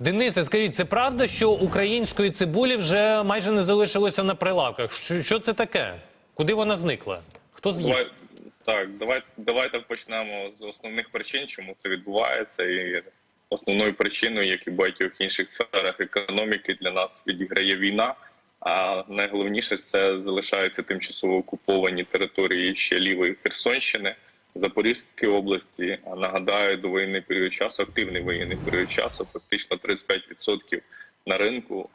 Денисе, скажіть, це правда, що української цибулі вже майже не залишилося на прилавках? Що, це таке? Куди вона зникла? Хто з'їв? Давай, так, давай, давайте почнемо з основних причин, чому це відбувається. І основною причиною, як і в багатьох інших сферах економіки, для нас відіграє війна. А найголовніше це залишаються тимчасово окуповані території ще лівої Херсонщини, Запорізької області. А нагадаю, до воєнний період часу, активний воєнний період часу, фактично 35% на ринку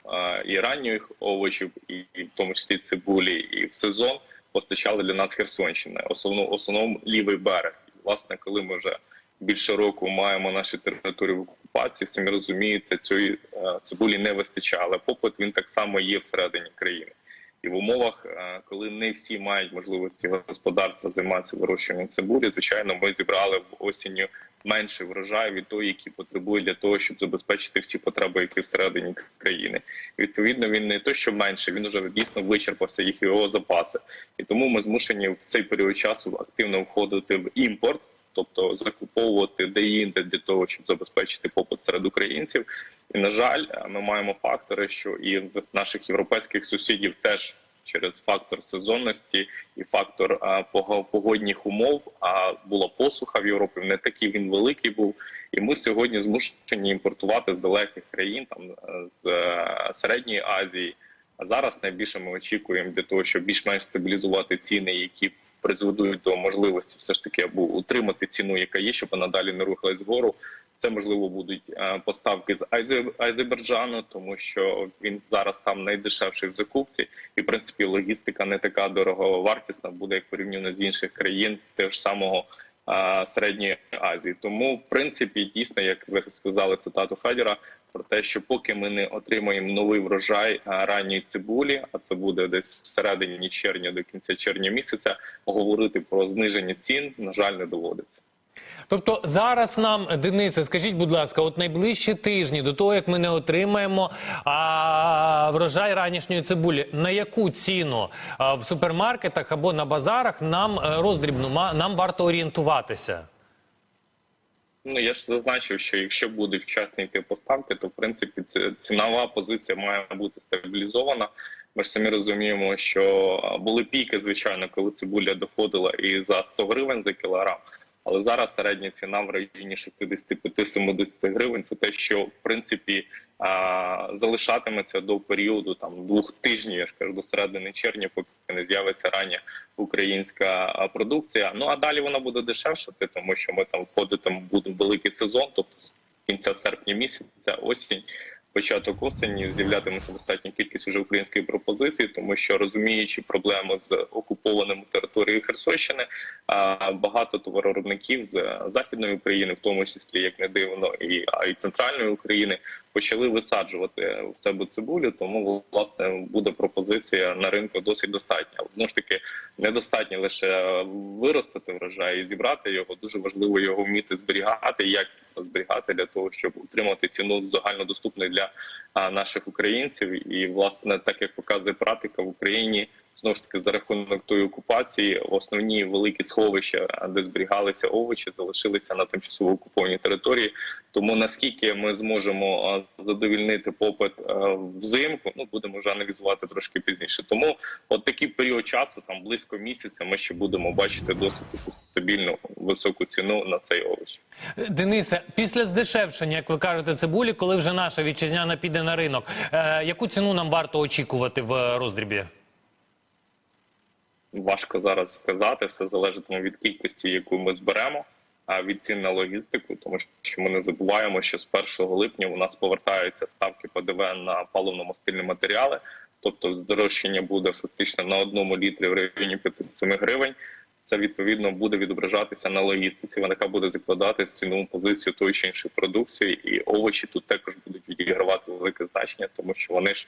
і ранніх овочів, і, в тому числі цибулі, і в сезон постачали для нас Херсонщина, основну основному лівий берег. Власне, коли ми вже більше року маємо наші території в окупації, самі розумієте, цієї е, цибулі не вистачає. Але попит він так само є всередині країни. І в умовах, е, коли не всі мають можливості господарства займатися вирощуванням цибулі, звичайно, ми зібрали в осінню менше врожай від того, які потребують для того, щоб забезпечити всі потреби, які всередині країни. Відповідно, він не то, що менше, він вже дійсно вичерпався їх його запаси, і тому ми змушені в цей період часу активно входити в імпорт. Тобто закуповувати де-інде для того, щоб забезпечити попит серед українців, і на жаль, ми маємо фактори, що і в наших європейських сусідів теж через фактор сезонності і фактор а, погодних умов. А була посуха в Європі. Не такий він великий був. І ми сьогодні змушені імпортувати з далеких країн, там е, з е, середньої Азії. А зараз найбільше ми очікуємо для того, щоб більш-менш стабілізувати ціни, які призведуть до можливості все ж таки або утримати ціну, яка є, щоб вона далі не рухалась вгору. Це можливо будуть е, поставки з Азербайджану, тому що він зараз там найдешевший в закупці, і в принципі логістика не така дороговартісна буде як порівняно з інших країн, теж самого е, середньої Азії. Тому, в принципі, дійсно, як ви сказали цитату Федіра, про те, що поки ми не отримаємо новий врожай ранньої цибулі, а це буде десь всередині червня до кінця червня місяця, говорити про зниження цін, на жаль, не доводиться. Тобто зараз нам, Денисе, скажіть, будь ласка, от найближчі тижні до того, як ми не отримаємо а, врожай ранішньої цибулі, на яку ціну а, в супермаркетах або на базарах нам е, роздрібну ма- нам варто орієнтуватися? Ну я ж зазначив, що якщо буде вчасні йти поставки, то в принципі ці- цінова позиція має бути стабілізована. Ми ж самі розуміємо, що були піки, звичайно, коли цибуля доходила і за 100 гривень за кілограм. Але зараз середня ціна в районі 65-70 гривень. Це те, що в принципі залишатиметься до періоду там двох тижнів, я ж кажу, до середини червня, поки не з'явиться рання українська продукція. Ну а далі вона буде дешевшати, тому що ми там входитимо буде великий сезон, тобто з кінця серпня місяця, осінь. Початок осені з'являтиметься достатня кількість уже української пропозиції, тому що розуміючи проблему з окупованими територією Херсонщини, багато товаровиробників з західної України, в тому числі як не дивно, і і центральної України, почали висаджувати в себе цибулю. Тому власне буде пропозиція на ринку досить достатня. Але знову ж таки недостатньо лише виростити врожай і зібрати його. Дуже важливо його вміти зберігати, якісно зберігати для того, щоб утримати ціну загальнодоступною для наших українців. І власне, так як показує практика в Україні. Знову ж таки, за рахунок тої окупації, основні великі сховища, де зберігалися овочі, залишилися на тимчасово окупованій території. Тому наскільки ми зможемо задовільнити попит взимку, ну будемо вже аналізувати трошки пізніше. Тому от такий період часу, там близько місяця, ми ще будемо бачити досить таку стабільну високу ціну на цей овоч. Денисе, після здешевшення, як ви кажете, цибулі, коли вже наша вітчизняна піде на ринок, е, яку ціну нам варто очікувати в роздрібі? Важко зараз сказати, все залежатиме від кількості, яку ми зберемо, а від цін на логістику, тому що ми не забуваємо, що з 1 липня у нас повертаються ставки ПДВ на паливно-мастильні матеріали, тобто здорожчання буде фактично на одному літрі в районі 5-7 гривень. Це відповідно буде відображатися на логістиці. Вона яка буде закладати в цінову позицію тої чи іншої продукції, і овочі тут також будуть відігравати велике значення, тому що вони ж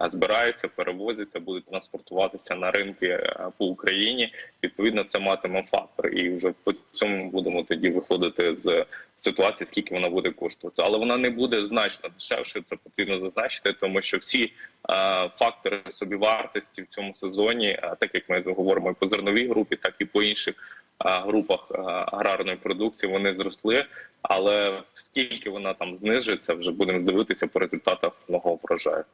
збираються, перевозяться, будуть транспортуватися на ринки по Україні. Відповідно, це матиме фактор, і вже по цьому будемо тоді виходити з ситуації, скільки вона буде коштувати. Але вона не буде значно дешевше. Це потрібно зазначити, тому що всі а, фактори собівартості в цьому сезоні, так як ми говоримо і по зерновій групі, так і по інших групах аграрної продукції вони зросли. Але скільки вона там знижиться, вже будемо дивитися по результатах нового врожаю.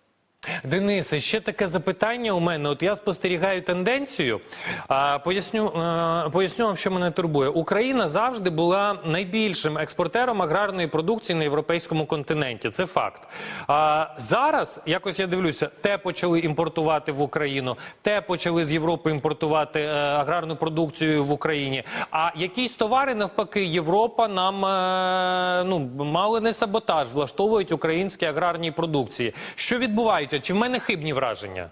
Денисе, ще таке запитання у мене. От я спостерігаю тенденцію. А, поясню, е, поясню вам, що мене турбує. Україна завжди була найбільшим експортером аграрної продукції на європейському континенті. Це факт. А зараз якось я дивлюся, те почали імпортувати в Україну, те почали з Європи імпортувати е, аграрну продукцію в Україні. А якісь товари навпаки, Європа нам е, ну мало не саботаж влаштовують українські аграрні продукції. Що відбувається? Чи в мене хибні враження?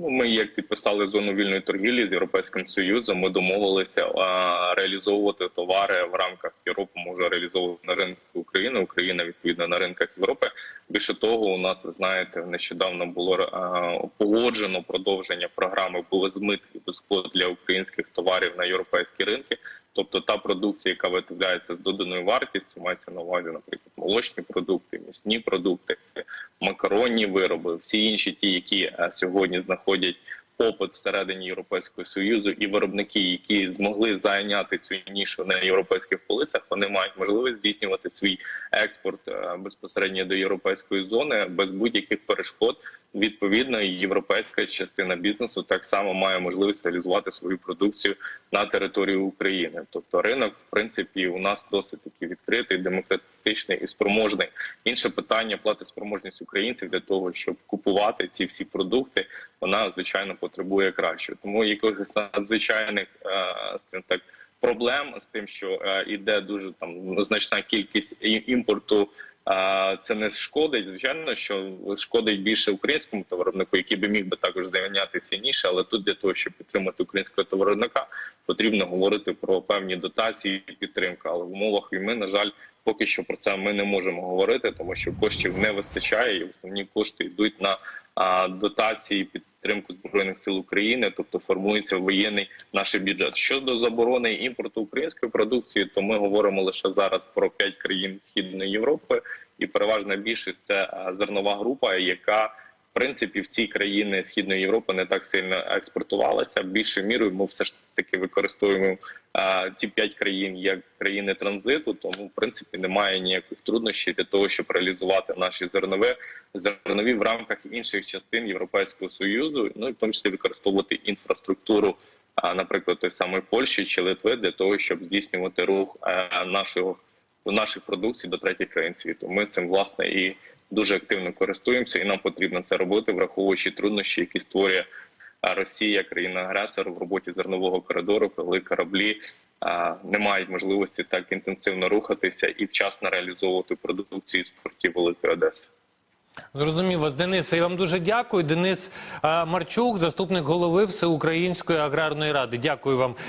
Ну, ми як підписали зону вільної торгівлі з європейським союзом. Ми домовилися а, реалізовувати товари в рамках Європи. Може реалізовувати на ринку України. Україна відповідно на ринках Європи. Більше того, у нас ви знаєте, нещодавно було а, погоджено продовження програми без мит і без квот для українських товарів на європейські ринки. Тобто та продукція, яка виготовляється з доданою вартістю, мається на увазі, наприклад, молочні продукти, м'ясні продукти, макаронні вироби, всі інші ті, які е, сьогодні знаходять попит всередині Європейського союзу, і виробники, які змогли зайняти цю нішу на європейських полицях, вони мають можливість здійснювати свій експорт е, безпосередньо до європейської зони без будь-яких перешкод. Відповідно, європейська частина бізнесу так само має можливість реалізувати свою продукцію на території України. Тобто, ринок, в принципі, у нас досить таки відкритий, демократичний і спроможний. Інше питання плати спроможність українців для того, щоб купувати ці всі продукти. Вона звичайно потребує кращого. Тому якихось надзвичайних, е, скажімо так, проблем з тим, що е, іде дуже там значна кількість імпорту. Це не шкодить. Звичайно, що шкодить більше українському товаровнику, який би міг би також зайнятися ніше, але тут для того, щоб підтримати українського товаровника, потрібно говорити про певні дотації і підтримку. Але в умовах війни, на жаль, поки що про це ми не можемо говорити, тому що коштів не вистачає, і основні кошти йдуть на дотації підтримку збройних сил України, тобто формується воєнний наш бюджет. Щодо заборони імпорту української продукції, то ми говоримо лише зараз про п'ять країн Східної Європи, і переважна більшість це зернова група, яка в принципі в ці країни Східної Європи не так сильно експортувалася. Більшою мірою ми все ж таки використовуємо а, ці п'ять країн як країни транзиту, тому в принципі немає ніяких труднощів для того, щоб реалізувати наші зернові зернові в рамках інших частин Європейського союзу, ну і в тому числі використовувати інфраструктуру, а, наприклад, той самої Польщі чи Литви для того, щоб здійснювати рух е, нашого наших продукцій до третіх країн світу. Ми цим власне і дуже активно користуємося, і нам потрібно це робити, враховуючи труднощі, які створює Росія, країна-агресор в роботі зернового коридору, коли кораблі не мають можливості так інтенсивно рухатися і вчасно реалізовувати продукцію з портів Великої Одеси. Зрозумів вас, Денисе. Я вам дуже дякую. Денис Марчук, заступник голови Всеукраїнської аграрної ради. Дякую вам.